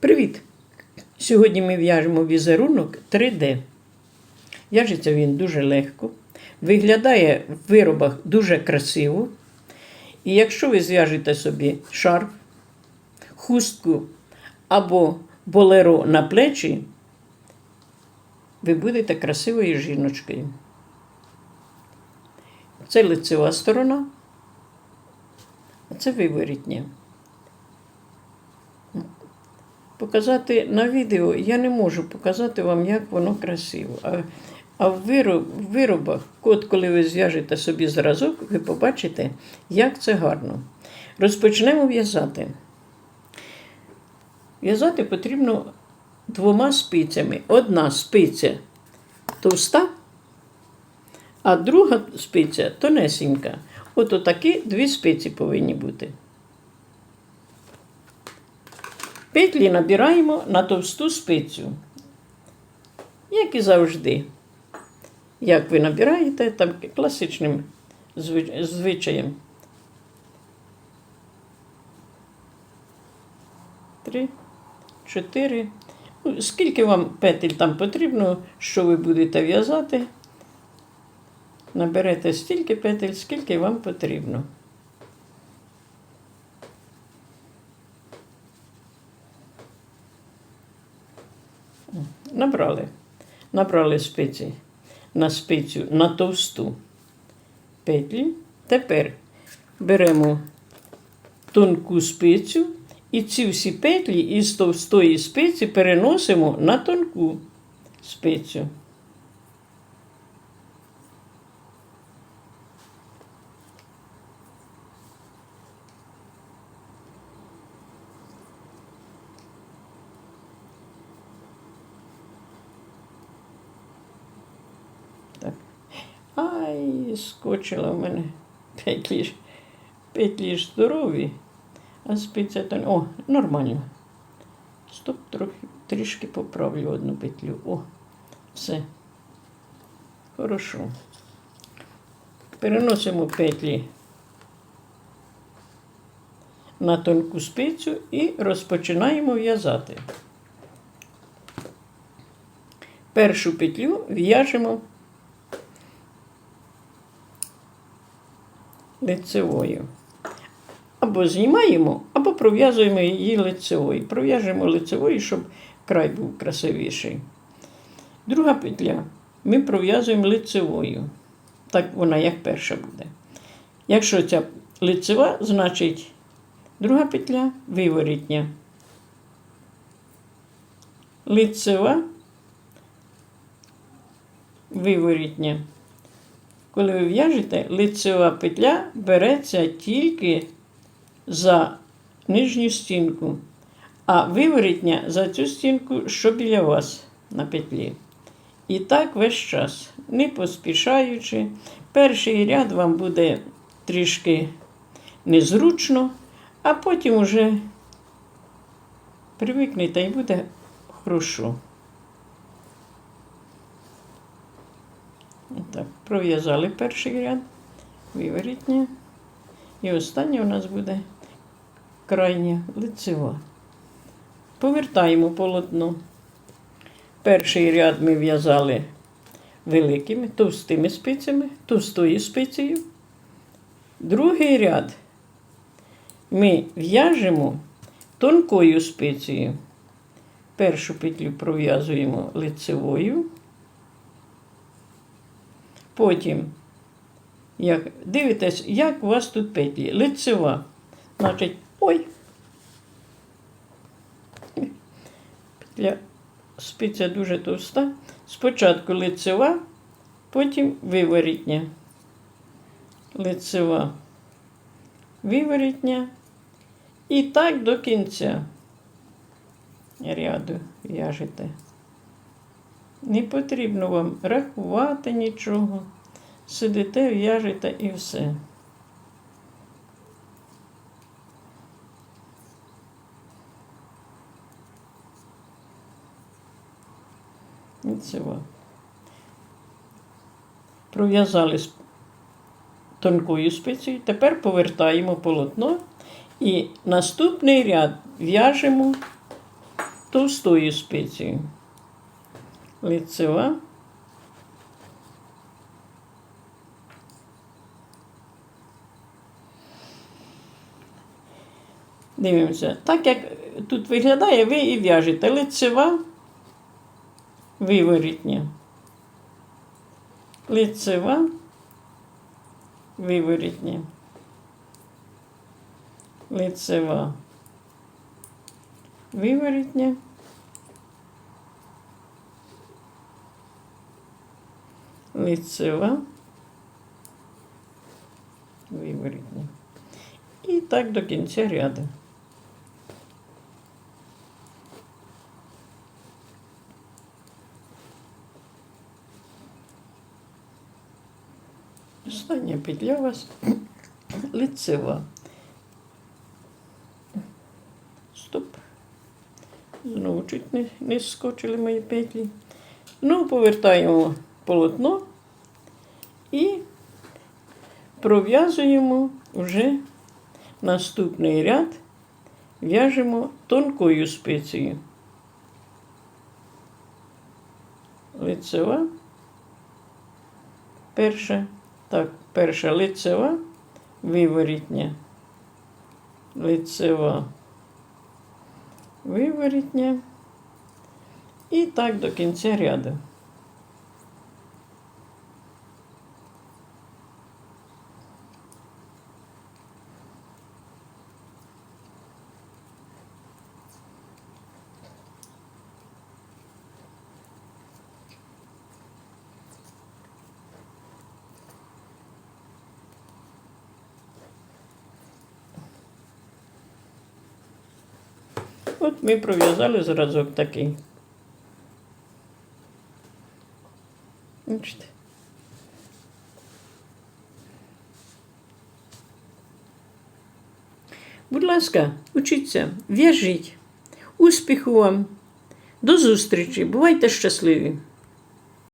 Привіт! Сьогодні ми в'яжемо візерунок 3D. В'яжеться він дуже легко, виглядає в виробах дуже красиво. І якщо ви зв'яжете собі шарф, хустку або болеро на плечі, ви будете красивою жіночкою. Це лицева сторона, а це виворітня. Показати на відео я не можу показати вам, як воно красиво. А, а в, виробах, от коли ви зв'яжете собі зразок, ви побачите, як це гарно. Розпочнемо в'язати. В'язати потрібно двома спицями. Одна спиця товста, а друга спиця тонесенька. От отакі дві спиці повинні бути. Петлі набираємо на товсту спицю. Як і завжди. Як ви набираєте, там класичним звичаєм. Три, чотири. Ну, скільки вам петель там потрібно, що ви будете в'язати, наберете стільки петель, скільки вам потрібно. Набрали. Набрали спиці на спицю на товсту петлі. Тепер беремо тонку спицю і ці всі петлі із товстої спиці переносимо на тонку спицю. Так. Ай, скочила в мене петлі. Петлі здорові, а спиця то. О, нормально. Стоп, трохи, трішки поправлю одну петлю. О, все. Хорошо. Переносимо петлі на тонку спицю і розпочинаємо в'язати. Першу петлю в'яжемо лицевою. Або знімаємо, або пров'язуємо її лицевою. Пров'яжемо лицевою, щоб край був красивіший. Друга петля ми пров'язуємо лицевою. Так вона як перша буде. Якщо ця лицева, значить друга петля виворітня. Лицева, виворітня. Коли ви в'яжете, лицева петля береться тільки за нижню стінку, а виворітня за цю стінку, що біля вас на петлі. І так весь час, не поспішаючи. Перший ряд вам буде трішки незручно, а потім уже привикнете і буде хорошо. Так, пров'язали перший ряд, виворітня. І останнє у нас буде крайня лицева. Повертаємо полотно. Перший ряд ми в'язали великими, товстими спицями, товстою спицею. Другий ряд ми в'яжемо тонкою спицею. Першу петлю пров'язуємо лицевою. Потім, як дивитесь, як у вас тут петлі. Лицева. Значить, ой. Петля спиця дуже товста. Спочатку лицева, потім виворітня. Лицева, виворітня. І так до кінця ряду в'яжете. Не потрібно вам рахувати нічого. Сидите, в'яжете і все. І цього. Пров'язали тонкою спицею. Тепер повертаємо полотно і наступний ряд в'яжемо товстою спицією. Лицева. Дивимося. Так як тут виглядає, ви і в'яжете лицева, виворітня. Лицева, виворітня. Лицева. Виворітня. Лицева. Виворітня. І так до кінця ряду. Остання петля у вас лицева. Стоп. Знову чуть не, не скочили мої петлі. Ну, повертаємо полотно пров'язуємо вже наступний ряд, в'яжемо тонкою спицею. Лицева. Перша. Так, перша лицева, виворітня. Лицева. Виворітня. І так до кінця ряду. От ми пров'язали зразок такий. Бачите? Будь ласка, учіться, в'яжіть. Успіху вам. До зустрічі. Бувайте щасливі!